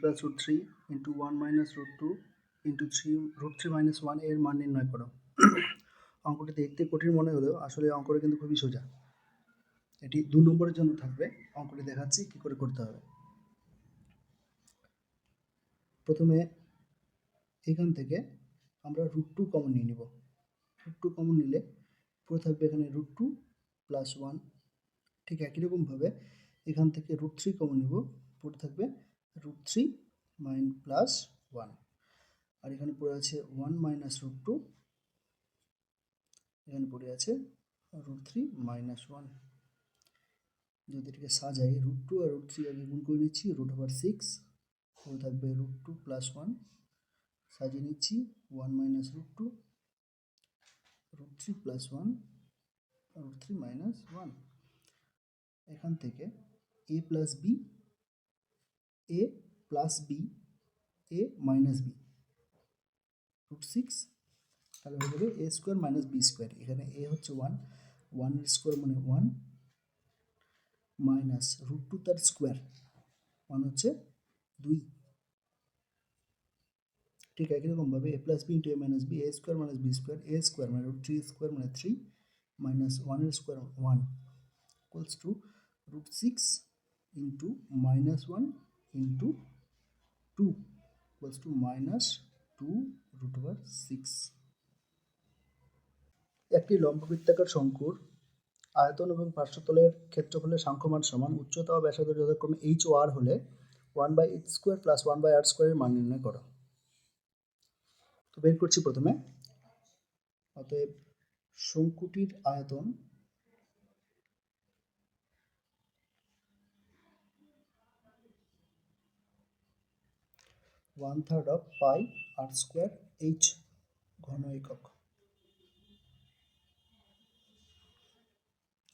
Plus root three into one minus root two into three root three minus ওয়ানের মান নির্ণয় করো। অঙ্কটি দেখতে কঠিন মনে হলেও আসলে অঙ্কটা কিন্তু খুবই সোজা। এটি দু নম্বরের জন্য থাকবে। অঙ্কটি দেখাচ্ছি কী করে করতে হবে। প্রথমে এখান থেকে আমরা রুট টু কমন নিয়ে নিব। রুট টু কমন নিলে পুরো থাকবে এখানে রুট টু প্লাস ওয়ান ঠিক একই রকমভাবে এখান থেকে রুট থ্রি কমন নিব। পুরো থাকবে root three minus plus one আর এখানে পড়ে আছে ওয়ান মাইনাস রুট টু এখানে পড়ে আছে রুট থ্রি মাইনাস ওয়ান যদি এটাকে সাজাই রুট টু আর রুট থ্রি আগে গুণ করে নিচ্ছি রুট ওভার সিক্স পড়ে থাকবে রুট টু প্লাস ওয়ান সাজিয়ে নিচ্ছি one minus root two root three plus one root three minus one এখান থেকে A plus B A plus B A minus B root six তাহলে হয়ে যাবে A square minus B square এখানে এ হচ্ছে one ওয়ানের স্কোয়ার মানে ওয়ান মাইনাস রুট টু তার স্কোয়ার ওয়ান হচ্ছে দুই। ঠিক একই রকমভাবে A plus B into A minus B A square minus B square A square মানে রুট থ্রি স্কোয়ার মানে থ্রি মাইনাস ওয়ানের square one equals two root six into minus one into two equals two minus two root over six একটি লম্ববৃত্তাকার শঙ্কুর আয়তন এবং পার্শ্বতলের ক্ষেত্রফলের সাংখ্যমান সমান উচ্চতা ও ব্যাসার্ধ যথাক্রমে এইচ ও আর হলে one by H square plus one by R স্কোয়ারের মান নির্ণয় করো। তো বের করছি প্রথমে। অতএব শঙ্কুটির আয়তন one third of pi R square H ঘন একক।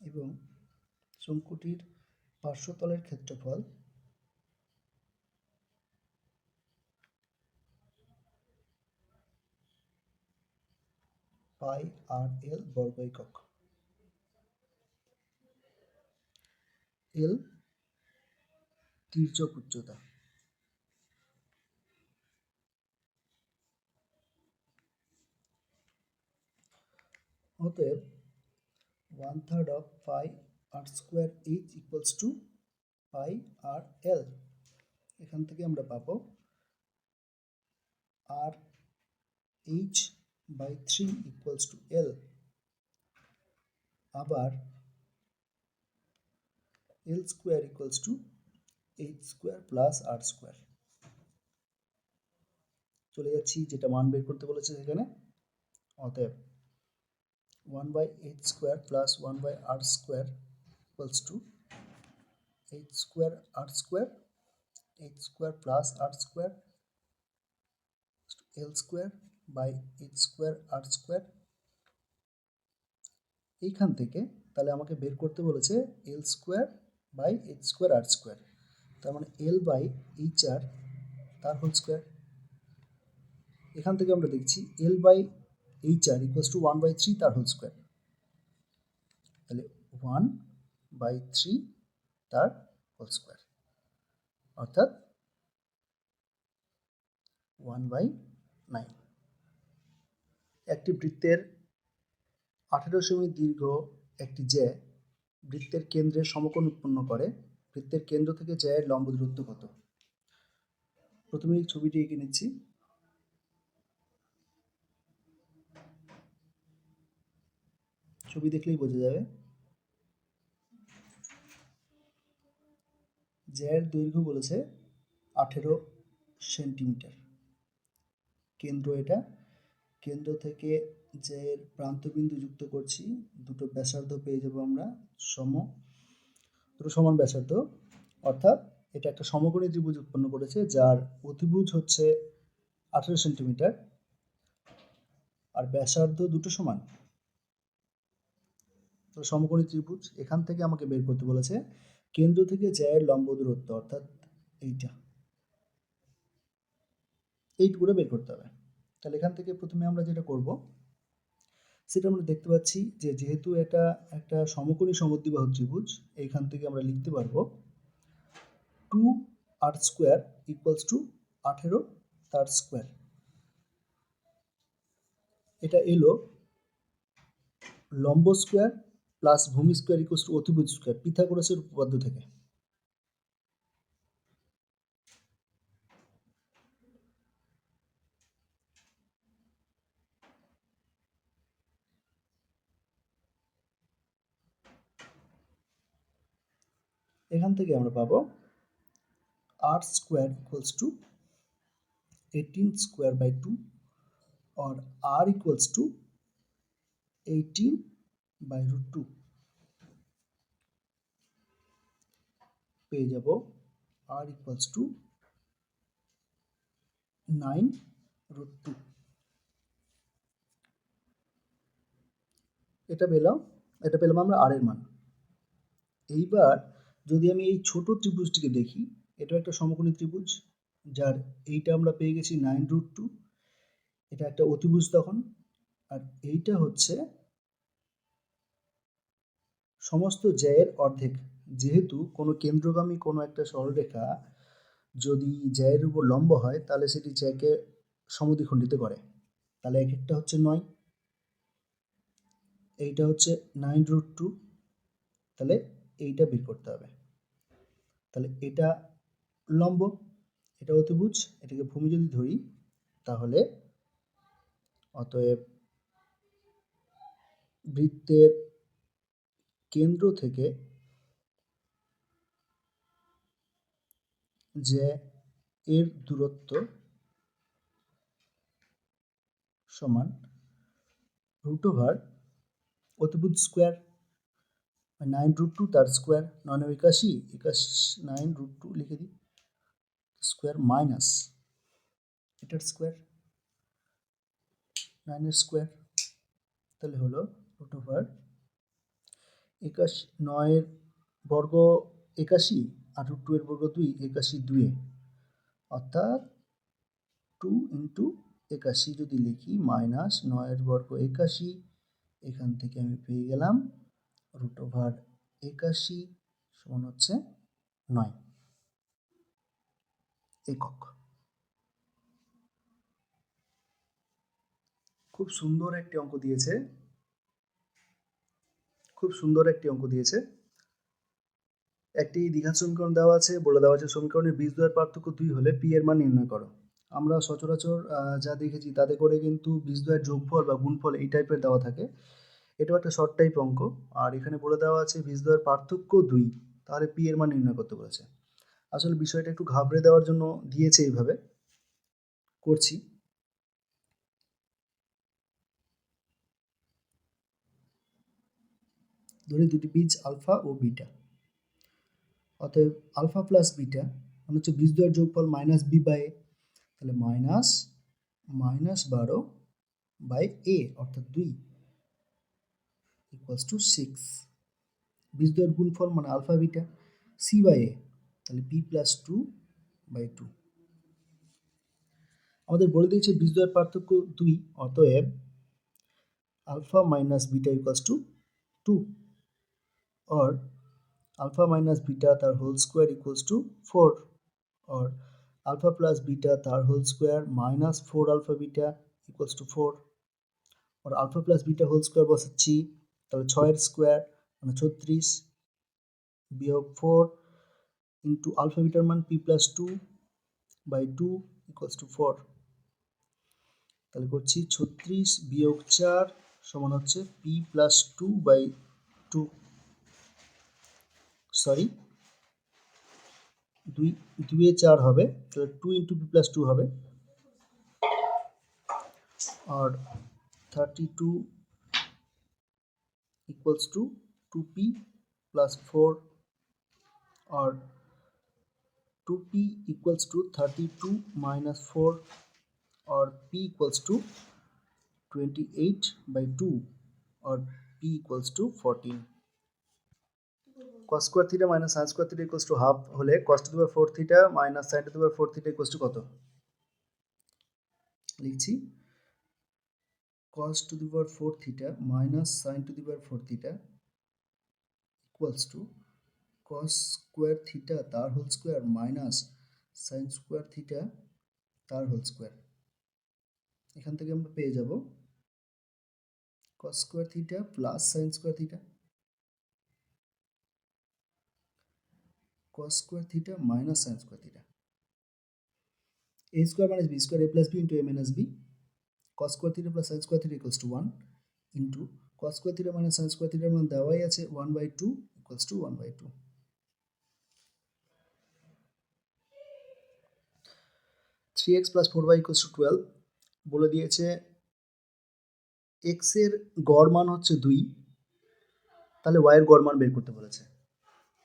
এবং শঙ্কুটির পার্শ্বতলের ক্ষেত্রফল পাই আর এল বর্গ একক। এল তির্যক উচ্চতা। অতএব one third of pi R square H equals to pi R L এখান থেকে আমরা পাবো R H by three equals to L আবার L square equals to H square plus R square চলে যাচ্ছি, যেটা মান বের করতে বলেছে সেখানে। অতএব one by H square plus one by R square equals to H square R square H square plus R square L square by H square R square এইখান থেকে তাহলে আমাকে বের করতে বলেছে L square by H square R square তার মানে এল by H R তার হোল স্কোয়ার এখান থেকে আমরা দেখছি L by H R equals to one by three তার হোল স্কোয়ার তাহলে ওয়ান বাই থ্রি তার হোল স্কোয়ার অর্থাৎ ওয়ান বাই নাইন একটি বৃত্তের আঠেরো সেমি দীর্ঘ একটি জ্যা বৃত্তের কেন্দ্রে সমকোণ উৎপন্ন করে। বৃত্তের কেন্দ্র থেকে জ্যায়ের লম্ব দূরত্ব কত? প্রথমে ছবিটি এঁকে নিচ্ছি। ছবি দেখলেই বোঝা যাবে। জ্যায়ের দৈর্ঘ্য বলেছে আঠেরো সেন্টিমিটার। কেন্দ্র এটা। কেন্দ্র থেকে জ্যায়ের প্রান্তবিন্দু যুক্ত করছি। দুটো ব্যাসার্ধ পেয়ে যাব আমরা সম। দুটো সমান ব্যাসার্ধ। অর্থাৎ এটা একটা সমকোণী ত্রিভুজ উৎপন্ন করেছে, যার অতিভুজ হচ্ছে আঠেরো সেন্টিমিটার। আর ব্যাসার্ধ দুটো সমান। সমকোণী ত্রিভুজ, এখান থেকে আমাকে বের করতে বলেছে, কেন্দ্র থেকে জ্যায়ের লম্ব দূরত্ব, অর্থাৎ এইটা। এইটুকুটা বের করতে হবে। তাহলে এখান থেকে প্রথমে আমরা যেটা করব, সেটা আমরা দেখতে পাচ্ছি যে যেহেতু এটা একটা সমকোণী সমদ্বিবাহু ত্রিভুজ, এইখান থেকে আমরা লিখতে পারব টু আট স্কোয়ার ইকুয়ালস টু আঠেরো তার স্কোয়ার। এটা এলো লম্ব স্কোয়ার প্লাস ভূমি স্কোয়ার ইকুয়ালস টু অতিভুজ স্কোয়ার পিথাগোরাসের উপপাদ্য থেকে। এখান থেকে আমরা পাবো আট square equals to eighteen square by two or r equals to 18 by root 2 পেয়ে যাব r equals to 9 root 2 এটা পেলাম এটা পেলাম আমরা r এর মান। এইবার যদি আমি এই ছোট ত্রিভুজটিকে দেখি এটা একটা সমকোণী ত্রিভুজ, যার এইটা আমরা পেয়ে গেছি নাইন রুট টু। এটা একটা অতিভুজ তখন, আর এইটা হচ্ছে সমস্ত জ্যায়ের অর্ধেক। যেহেতু কোনো কেন্দ্রগামী কোনো একটা সরলরেখা যদি জ্যায়ের উপর লম্ব হয়, তাহলে সেটি জ্যাকে সমদ্বিখণ্ডিত করে। তাহলে এক একটা হচ্ছে নয়। এইটা হচ্ছে নাইন রুট টু। তাহলে এইটা বের করতে হবে। তাহলে এটা লম্ব, এটা অতিভুজ, এটাকে ভূমি যদি ধরি, তাহলে অতএব বৃত্তের কেন্দ্র থেকে যে এর দূরত্ব সমান রুট ওভার অতিভুজ স্কোয়ার নাইন রুট টু তার স্কোয়ার নয় একাশি একাশি নাইন রুট টু লিখে দিই স্কোয়ার মাইনাস এটার স্কোয়ার নাইনের স্কোয়ার তাহলে হলো রুট ওভার একাশি নয়ের বর্গ একাশি আর রুট টু এর বর্গ দুই একাশি দুয়ে। অর্থাৎ টু ইন্টু একাশি যদি লিখি, মাইনাস নয়ের বর্গ একাশি, এখান থেকে আমি পেয়ে গেলাম রুট ওভার একাশি সমান হচ্ছে নয়। একক। খুব সুন্দর একটি অঙ্ক দিয়েছে। খুব সুন্দর একটি অঙ্ক দিয়েছে। একটি দ্বিঘাত সমীকরণ দেওয়া আছে, বলে দেওয়া আছে, সমীকরণের বীজ দ্বয়ের পার্থক্য দুই হলে পি এর মান নির্ণয় করো। আমরা সচরাচর যা দেখেছি তাতে করে কিন্তু বীজ দ্বয়ের যোগফল বা গুণফল এই টাইপের দেওয়া থাকে। এটাও একটা শর্ট টাইপ অঙ্ক। আর এখানে বলে দেওয়া আছে বীজ দ্বয়ের পার্থক্য দুই, তাহলে পি এর মান নির্ণয় করতে বলেছে। আসলে বিষয়টা একটু ঘাবড়ে দেওয়ার জন্য দিয়েছে এইভাবে। করছি। ধরি দুটি বীজ আলফা ও বিটা। অতএব আলফা প্লাস বিটা মানে হচ্ছে বীজ দ্বয়ের যোগফল মাইনাস বি বাই এ, তাহলে মাইনাস মাইনাস বারো বাই এ, অর্থাৎ দুই ইকুয়ালস টু সিক্স বীজ দ্বয়ের গুণফল মানে alpha beta, C by A, তাহলে B plus two by two. আমাদের বলে দিয়েছে বীজ দ্বয়ের পার্থক্য দুই, অতএব alpha minus beta equals to two or alpha minus beta তার whole square equals to 4 or alpha plus beta তার whole square minus 4 alpha beta equals to 4 or alpha plus beta whole square বসাচ্ছি তাহলে ছয়ের square মানে ছত্রিশ বিয়োগ four into alpha বিটার মান P plus two by two equals to four তাহলে করছি ছত্রিশ বিয়োগ চার সমান হচ্ছে P plus two by two sorry দুই, দুয়ে চার হবে, তাহলে two into P plus two হবে। আর thirty two equals to two P plus four R two P equals to thirty two minus four और p equals to 28 by 2 or p equals to 14 cos square theta minus sin square theta equals to half হলে the power 4 theta minus sin to the power 4 theta equals to কত লিখছি the power 4 theta minus sin to the power 4 theta equals to cos square theta তার whole square minus sine square theta তার whole square এখান থেকে আমরা পেয়ে যাব cos square theta plus sine square theta cos square theta minus sin square theta. a square minus b square a plus b into a minus b cos square theta plus sin square theta equals to 1 into cos square theta minus sin square theta মান দেওয়াই আছে 1 by 2 equals to 1 by 2 3x plus 4y equals to 12 বলে দিয়েছে x এর গড় মান হচ্ছে 2 তাহলে y এর গড় মান বের করতে বলেছে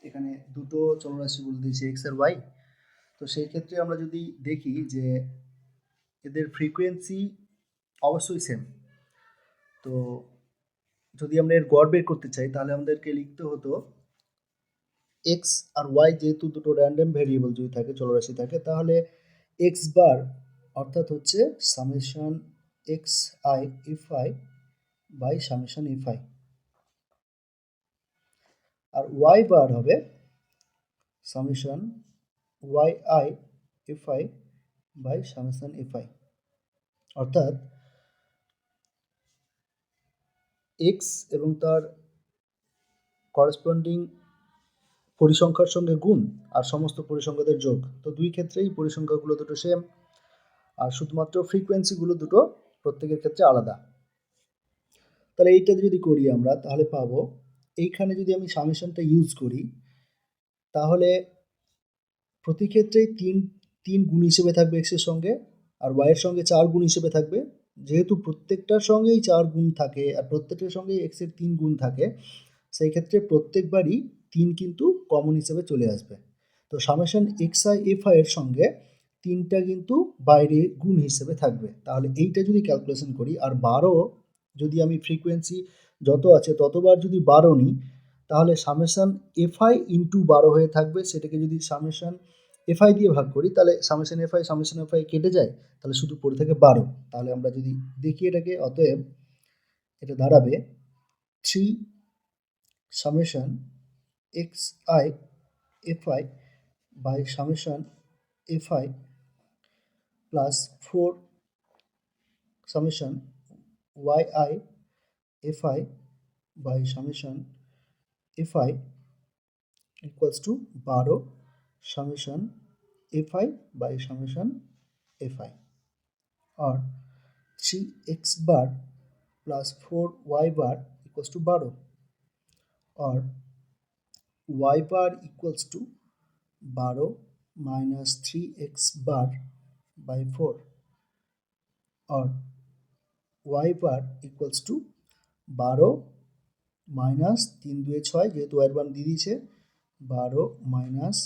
এখানে দুটো চলরাশি বলে দিয়েছি এক্স আর ওয়াই তো সেই ক্ষেত্রে আমরা যদি দেখি যে এদের ফ্রিকোয়েন্সি অবশ্যই সেম তো যদি আমরা এর গড় বের করতে চাই, তাহলে আমাদেরকে লিখতে হতো এক্স আর ওয়াই যেহেতু দুটো র্যান্ডম ভেরিয়েবল যদি থাকে, চলরাশি থাকে, তাহলে এক্স বার অর্থাৎ হচ্ছে summation X I F I by summation F I R Y bar হবে summation Y I F I by summation F I অর্থাৎ এক্স এবং তার করসপন্ডিং পরিসংখ্যার সঙ্গে গুণ আর সমস্ত পরিসংখ্যাদের যোগ। তো দুই ক্ষেত্রেই পরিসংখ্যাগুলো দুটো সেম আর শুধুমাত্র ফ্রিকোয়েন্সিগুলো দুটো প্রত্যেকের ক্ষেত্রে আলাদা। তাহলে এইটা যদি করি আমরা, তাহলে পাবো এইখানে যদি আমি সামেশনটা ইউজ করি, তাহলে প্রতি ক্ষেত্রেই তিন তিন গুণ হিসেবে থাকবে এক্সের সঙ্গে, আর ওয়াইয়ের সঙ্গে চার গুণ হিসেবে থাকবে। যেহেতু প্রত্যেকটার সঙ্গেই চার গুণ থাকে, আর প্রত্যেকটার সঙ্গেই এক্সের তিন গুণ থাকে, সেই ক্ষেত্রে প্রত্যেকবারই তিন কিন্তু কমন হিসেবে চলে আসবে। তো summation X I F I এর সঙ্গে তিনটা কিন্তু বাইরে গুণ হিসেবে থাকবে। তাহলে এইটা যদি ক্যালকুলেশন করি, আর বারো যদি আমি ফ্রিকোয়েন্সি যত আছে ততবার যদি বারো নিই, তাহলে সামেশান এফআই ইন্টু বারো হয়ে থাকবে। সেটাকে যদি সামেশান এফআই দিয়ে ভাগ করি, তাহলে সামেশান এফআই সামেশান এফআই কেটে যায়, তাহলে শুধু পড়ে থাকে বারো। তাহলে আমরা যদি দেখি এটাকে, অতএব এটা দাঁড়াবে three summation X I F I by summation F I plus four summation Y I fi by summation fi equals to 12 summation fi by summation fi or 3x bar plus 4y bar equals to 12 or y bar equals to 12 minus 3x bar by 4 or y bar equals to বারো মাইনাস তিন দুয়ে ছয়, যেহেতু ওয়ার মান দিয়ে দিয়েছে, বারো minus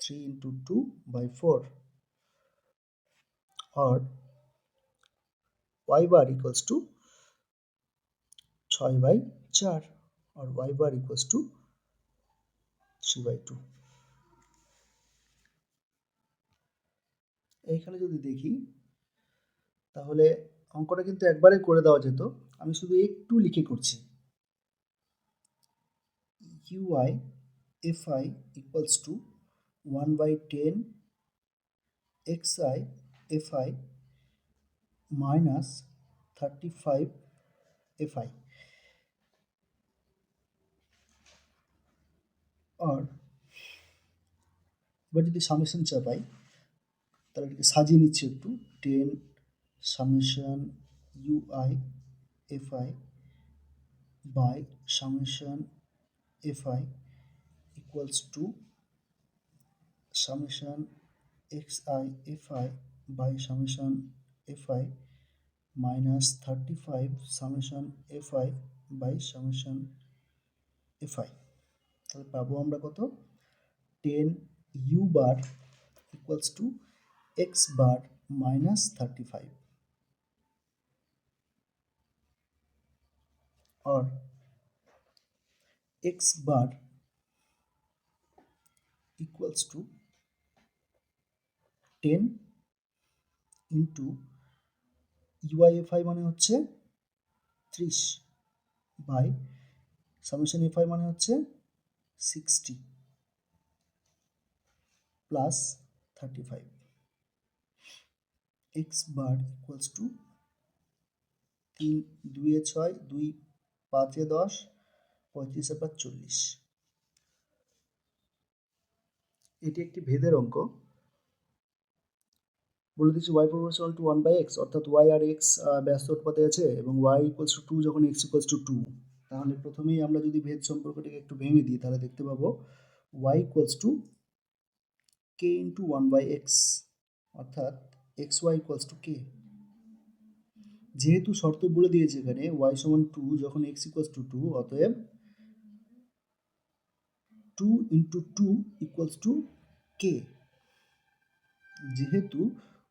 three into two by four. R Y bar equals to ছয় বাই চার, আর Y bar equals to three by two. এইখানে যদি দেখি, তাহলে অঙ্কটা কিন্তু একবারে করে দেওয়া যেত। আমি শুধু একটু লিখে করছি। U I F I equals to one by ten X I F I minus thirty five F I আর এবার যদি সামেশন চাপাই তাহলে সাজিয়ে নিচ্ছি একটু। Ten summation U I fi by summation fi equals to summation xi fi by summation fi minus 35 summation fi by summation fi তাহলে পাবো আমরা কত 10 u bar equals to x bar minus 35 or x bar equals to 10 into U I F I মানে হচ্ছে ত্রিশ by summation FI মানে হচ্ছে sixty plus thirty five X bar equals to তিন দুইয়ে ছয়, দুই পাঁচে দশ পঁয়ত্রিশে পাঁচ চল্লিশ এটি একটি ভেদের অঙ্ক। বলে দিচ্ছি Y proportional to one by X অর্থাৎ ওয়াই আর এক্স ব্যস্ত উৎপাদে আছে এবং ওয়াই ইকুয়ালস টু টু যখন এক্স ইকুয়ালস টু টু তাহলে প্রথমেই আমরা যদি ভেদ সম্পর্কটাকে একটু ভেঙে দিই, তাহলে দেখতে পাবো Y equals to K into one by X অর্থাৎ X Y equals to K যেহেতু শর্ত বলে দিয়েছে এখানে ওয়াই সমান টু যখন এক্স ইকুয়ালস টু টু অতএব two into two equals to K যেহেতু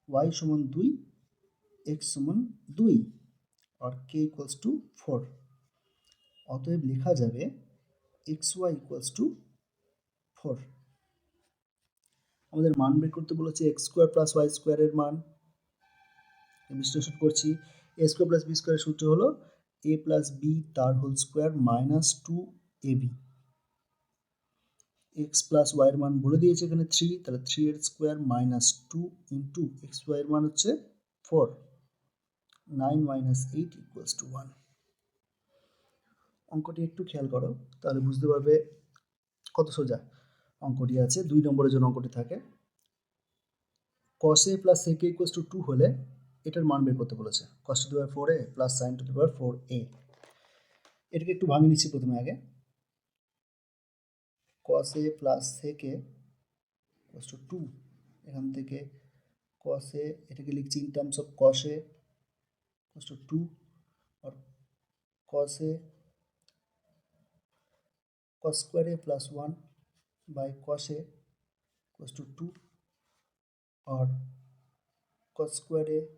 ওয়াই সমান দুই এক্স সমান দুই, আর কে ইকুয়ালস টু ফোর অতএব লেখা যাবে X Y equals to four আমাদের মান বের করতে বলেছে এক্স স্কোয়ার প্লাস ওয়াই স্কোয়ারের মান। বিশ্লেষণ করছি। এ স্কোয়ার প্লাস বি স্কোয়ারের সূত্র হলো এ প্লাস বি তার whole square minus two A B X plus ওয়াইয়ের মান বলে দিয়েছে এখানে থ্রি তাহলে থ্রি এর square minus two into X ওয়াইয়ের মান হচ্ছে four nine minus eight equals to one অঙ্কটি একটু খেয়াল করো, তাহলে বুঝতে পারবে কত সোজা অঙ্কটি আছে। দুই নম্বরের জন্য অঙ্কটি থাকে। Cos plus A K equals to two হলে এটার মান বের করতে বলেছে। Cos to the power four A plus sine to the power four A এটাকে একটু ভাঙিয়ে নিচ্ছি প্রথমে আগে। কস এ প্লাস থেকে কস টু টু এখান থেকে কস এ এটাকে লিখছি in terms of cos a cos two two R cos a cos square a plus one by cos a cos two two R cos square a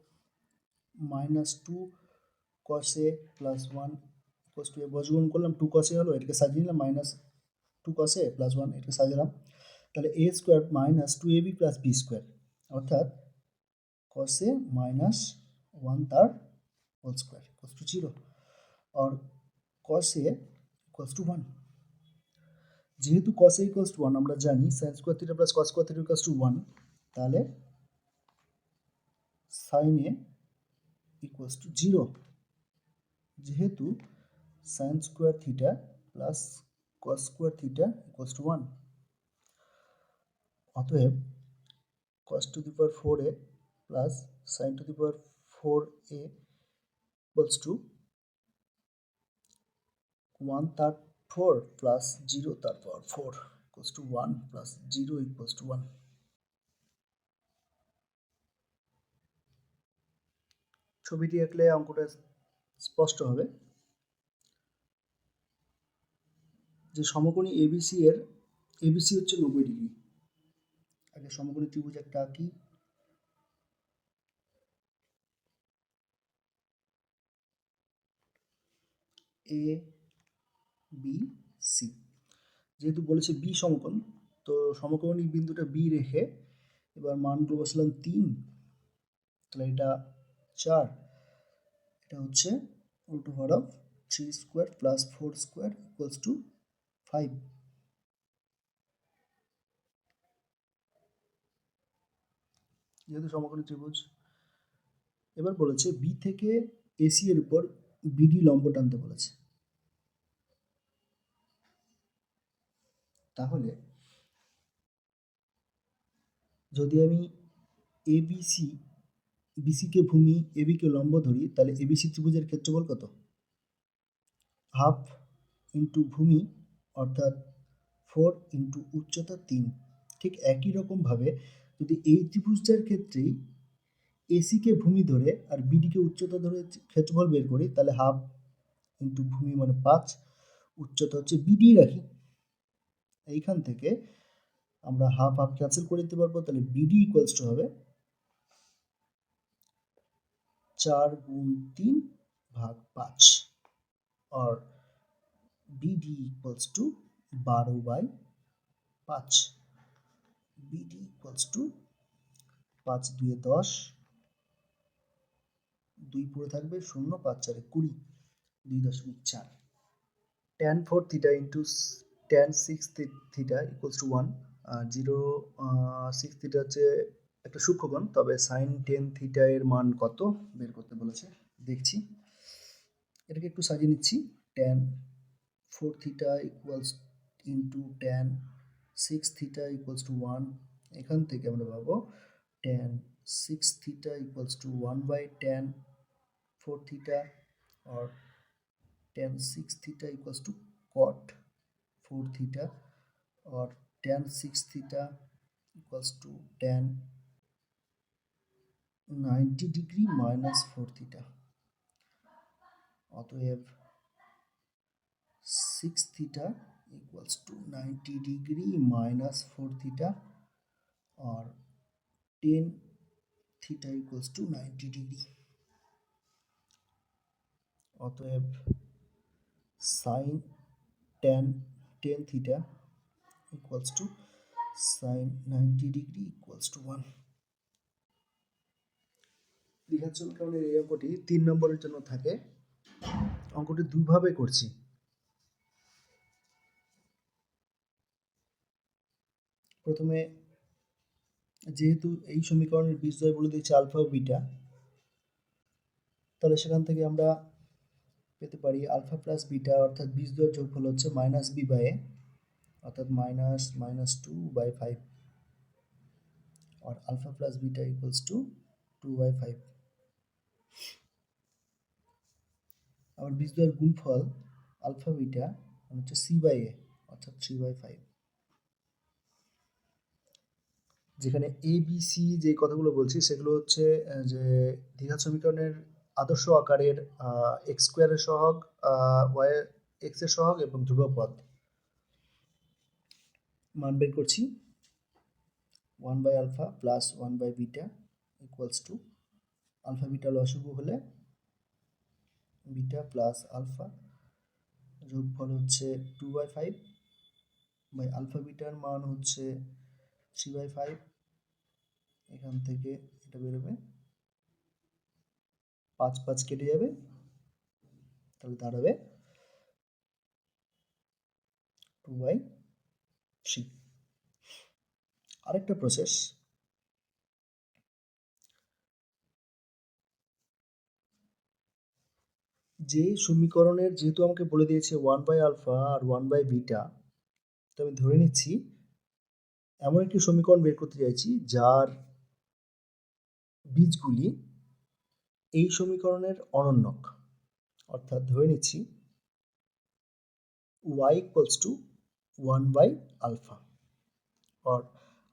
minus two cos plus one equals two a বজগুণ করলাম two কসে হলো এটাকে সাজিয়ে নিলাম minus two কসে plus one এটাকে সাজালাম তাহলে a square minus two a b plus b square অর্থাৎ কসে minus one তার whole square equals to zero R কসে equals to one যেহেতু কসে ইকোয়াস টু ওয়ান আমরা জানি sine square theta plus cos square theta equals to one তাহলে sine equals to zero যেহেতু sine square theta plus cos square theta equals to one অতএব cos to the power four A plus sine to the power four A equals to one তার four plus zero তার power four equals to one plus zero equals to one ছবিটি আঁকলে অঙ্কটা স্পষ্ট হবে। যে সমকোণী এবিসি এর এবিসি হচ্ছে নব্বই ডিগ্রি। আগে সমকোণী ত্রিভুজ একটা আঁকি। এ বি সি যেহেতু বলেছে বি সমকোণ, তো সমকোণী বিন্দুটা বি রেখে এবার মানগুলো বসলাম তিন। তাহলে এটা চার। এটা হচ্ছে root over of three square plus four square equals to five যেহেতু সমকোণী ত্রিভুজ। এবার বলেছে বি থেকে এসি এর উপর বিডি লম্ব টানতে বলেছে। তাহলে যদি আমি এবিসি বিসিকে ভূমি এবিকে লম্ব ধরি, তাহলে এবিসি ত্রিভুজের ক্ষেত্রফল কত? হাফ ইন্টু ভূমি, অর্থাৎ ফোর ইন্টু উচ্চতা তিন। ঠিক একই রকমভাবে যদি এই ত্রিভুজটার ক্ষেত্রেই এসিকে ভূমি ধরে আর বিডিকে উচ্চতা ধরে ক্ষেত্রফল বের করি, তাহলে হাফ ইন্টু ভূমি মানে পাঁচ, উচ্চতা হচ্ছে বিডি রাখি। এইখান থেকে আমরা হাফ হাফ ক্যান্সেল করে দিতে পারব, তাহলে বিডি ইকুয়ালস টু হবে চার গুণ তিন ভাগ পাঁচ। অর বিডি ইকুয়ালস টু বারো বাই পাঁচ। বিডি ইকুয়ালস টু পাঁচ দুয়ে দশ। দুই পড়ে থাকবে শূন্য, পাঁচ চারে কুড়ি, দুই দশমিক চার। Tan four theta into tan six theta equals to one zero six theta হচ্ছে একটা সূক্ষ্মগণ তবে সাইন টেন থিটা এর মান কত বের করতে বলেছে? দেখছি। এটাকে একটু সাজিয়ে নিচ্ছি। Tan four theta equals into tan six theta equals to one এখান থেকে আমরা পাবো tan six theta equals to one by tan four theta or tan six theta equals to cot four theta or tan six theta equals to tan ninety degree minus four theta. অতএব six theta equals to ninety degree minus four theta R ten theta equals to ninety degree. অতএব sine ten ten theta equals to sine ninety degree equals to one দ্বিঘাত সমীকরণের এই অঙ্কটি তিন নম্বরের জন্য থাকে। অঙ্কটি দুভাবে করছি। প্রথমে যেহেতু এই সমীকরণের বীজদ্বয় বলে দিয়েছে আলফা ও বিটা, তাহলে সেখান থেকে আমরা পেতে পারি আলফা প্লাস বিটা, অর্থাৎ বীজদ্বয়ের যোগফল হচ্ছে মাইনাস বি বাই এ, অর্থাৎ minus minus two by five. R alpha plus beta equals to two by five আবার বীজদ্বয়ের গুণফল আলফা বিটা হচ্ছে সি বাই এ, অর্থাৎ থ্রি বাই ফাইভ। যেখানে এ, বি, সি যে কথাগুলো বলছি, সেগুলো হচ্ছে যে দ্বিঘাত সমীকরণের আদর্শ আকারের এক্স স্কোয়ারের সহগ ওয়াই এক্সের সহগ এবং ধ্রুবপদ মান বের করছি। One by alpha plus one by beta equals to alpha beta লসগু হলে বিটা প্লাস আলফা যোগফল হচ্ছে two by five by alpha bitter মান হচ্ছে থ্রি বাই ফাইভ এখান থেকে এটা বেরোবে। পাঁচ পাঁচ কেটে যাবে, তাহলে দাঁড়াবে টু বাই থ্রি আরেকটা প্রসেস যে সমীকরণের যেহেতু আমাকে বলে দিয়েছে ওয়ান বাই আলফা আর ওয়ান বাই বিটা তো আমি ধরে নিচ্ছি, এমন একটি সমীকরণ বের করতে চাইছি যার বীজগুলি এই সমীকরণের অনন্যক। অর্থাৎ ধরে নিচ্ছি Y equals to 1 by alpha, or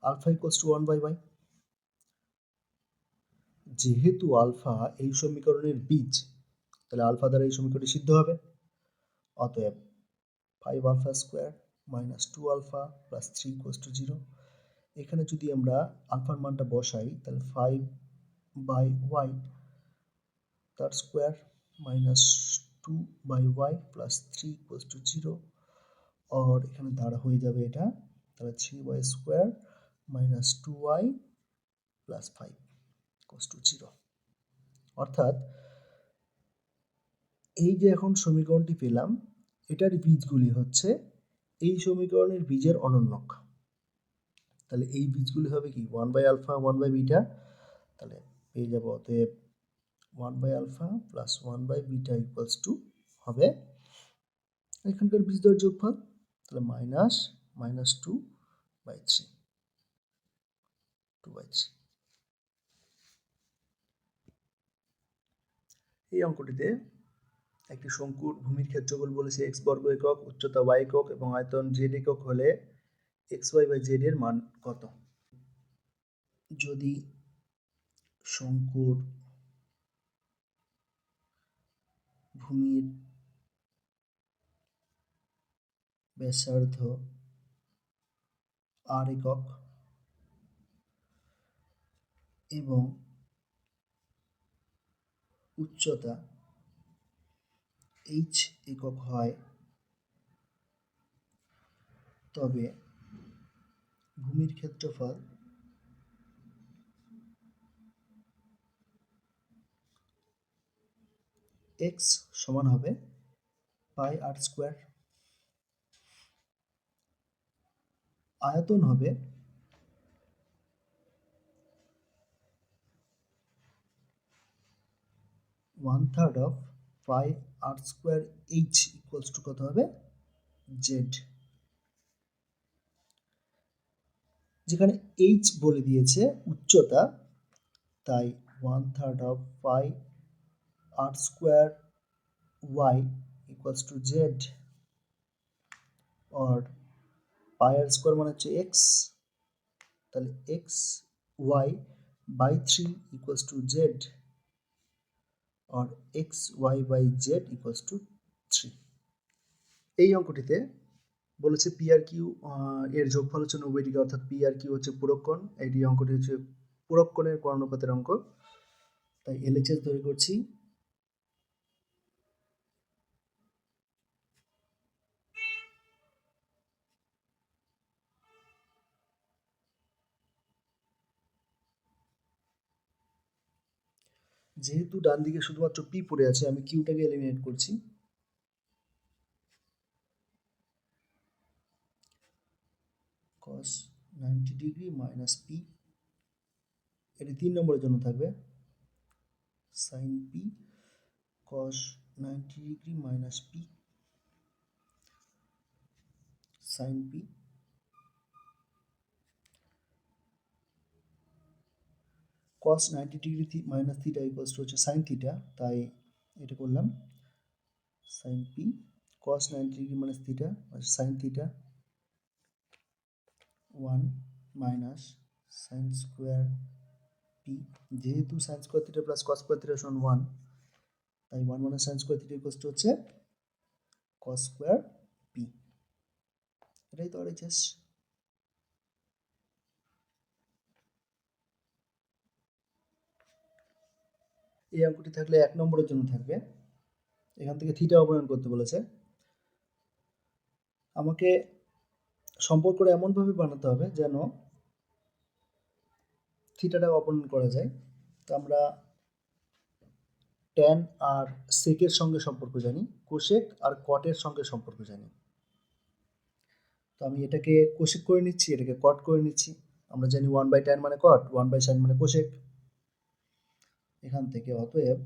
alpha equals to 1 by y যেহেতু আলফা এই সমীকরণের বীজ তাহলে আলফা দ্বারা এই সমীকরণটি সিদ্ধ হবে। অতএব five alpha square minus two alpha plus three equals to zero এখানে যদি আমরা আলফার মানটা বসাই, তাহলে ফাইভ বাই ওয়াই তার square minus two by Y plus three equals to zero আর এখানে দাঁড়া হয়ে যাবে এটা, তাহলে three Y square minus two Y plus five equals to zero অর্থাৎ এই যে এখন সমীকরণটি পেলাম, এটার বীজগুলি হচ্ছে এই সমীকরণের বীজের অনন্যক। তাহলে এই বীজগুলি হবে কি? One by alpha one by beta তাহলে পেয়ে যাব অতএব one by alpha plus one by beta equals to হবে এখানকার বীজদ্বয়ের যোগফল। তাহলে minus minus two by three two by three এই অঙ্কটিতে একটি শঙ্কুর ভূমির ক্ষেত্রফল বলেছে এক্স বর্গ একক, উচ্চতা ওয়াই একক এবং আয়তন জেড একক হলে এক্স ওয়াই বাই জেড এর মান কত? যদি শঙ্কুর ভূমির ব্যাসার্ধ আর একক এবং উচ্চতা এইচ একক হয়। তবে ভূমির ক্ষেত্রফল এক্স সমান হবে পাই আর স্কোয়ার। আয়তন হবে one third of pi r square h equals to কত হবে? জেড যেখানে এইচ বলে দিয়েছে উচ্চতা, তাই one third of pi r square y equals to z R pi R square মানে হচ্ছে এক্স তাহলে x y by three equals to z R x y by z equals to three এই অঙ্কটিতে বলেছে পি আর কিউ এর যোগফল হচ্ছে নব্বই ডিগ্রি, অর্থাৎ পি আর কিউ হচ্ছে পুরক্ষণ এটি অঙ্কটি হচ্ছে পুরক্ষণের কর্ণপাতের অঙ্ক। তাই এলএচএস তৈরি করছি। যেহেতু ডান দিকে শুধুমাত্র পি পড়ে আছে, আমি কিউটাকে এলিমিনেট করছি। Cos 90 ডিগ্রি মাইনাস পি এটি তিন নম্বরের জন্য থাকবে। Sine p cos 90 degree minus p sine p cos 90 degree minus theta equals to হচ্ছে সাইন থিটা তাই এটা করলাম। Sine p cos 90 degree minus theta sine theta one minus sine square p যেহেতু sine square theta plus cos square theta সমান one তাই one minus sine square theta equals to হচ্ছে cos square P এটাই তো আর এই অঙ্কটি থাকলে এক নম্বরের জন্য থাকবে। এখান থেকে থিটা অবনয়ন করতে বলেছে। আমাকে সম্পর্কটা এমনভাবে বানাতে হবে যেন থিটাটা অপনয়ন করা যায়। তো আমরা ট্যান আর সেকের সঙ্গে সম্পর্ক জানি কোশেক আর কটের সঙ্গে সম্পর্ক জানি। তো আমি এটাকে কোশেক করে নিচ্ছি, এটাকে কট করে নিচ্ছি। আমরা জানি ওয়ান বাই ট্যান মানে কট ওয়ান বাই সাইন মানে কোশেক এখান থেকে অতএব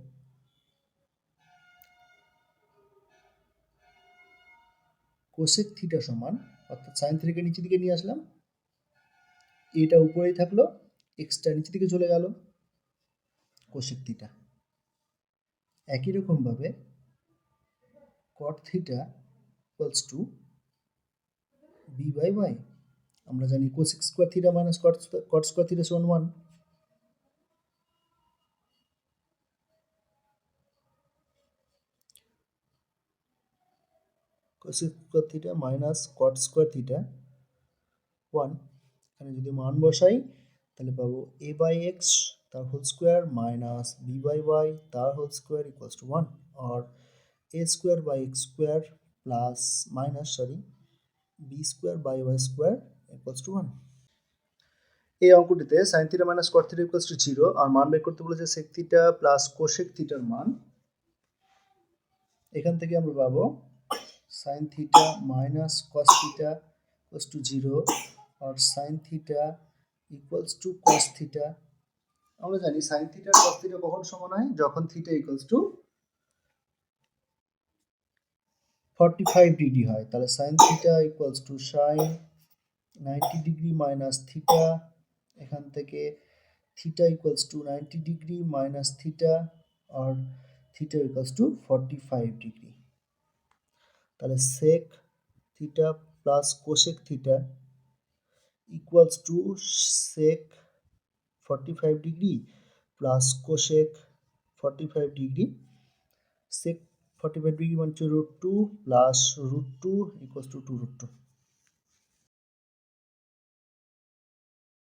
কোসেক থিটা সমান অর্থাৎ সাইন থ্রিকে নিচের দিকে নিয়ে আসলাম এটা উপরেই থাকল এক্সটা নিচের দিকে চলে গেল কোসেক থিটা একই রকমভাবে cot theta equals to b by y আমরা জানি cosec square theta minus cot cot square theta সমান one cosec square theta minus cot square theta one এখানে যদি মান বসাই, তাহলে পাবো এ বাই এক্স তার whole square minus b by y তার whole square equals to one R a square by x square plus minus sorry b square by y square equals to one এই অঙ্কটিতে sine theta minus cot theta equals to zero আর মান বের করতে বলেছে সেক theta plus cosec থিটার মান। এখান থেকে আমরা পাবো sin theta minus cos theta equals to 0 or sin theta equals to cos theta আমরা জানি sin theta cos theta কখন সমান হয় যখন theta equals to 45 ডিগ্রি হয় তাহলে sin theta equals to sin 90 degree minus theta এখান থেকে theta equals to 90 degree minus theta R theta equals to 45 degree তাহলে sec theta plus cosec theta equals to sec forty five degree plus cosec forty five degree sec forty five degree মানে হচ্ছে root two plus root two equals to two root two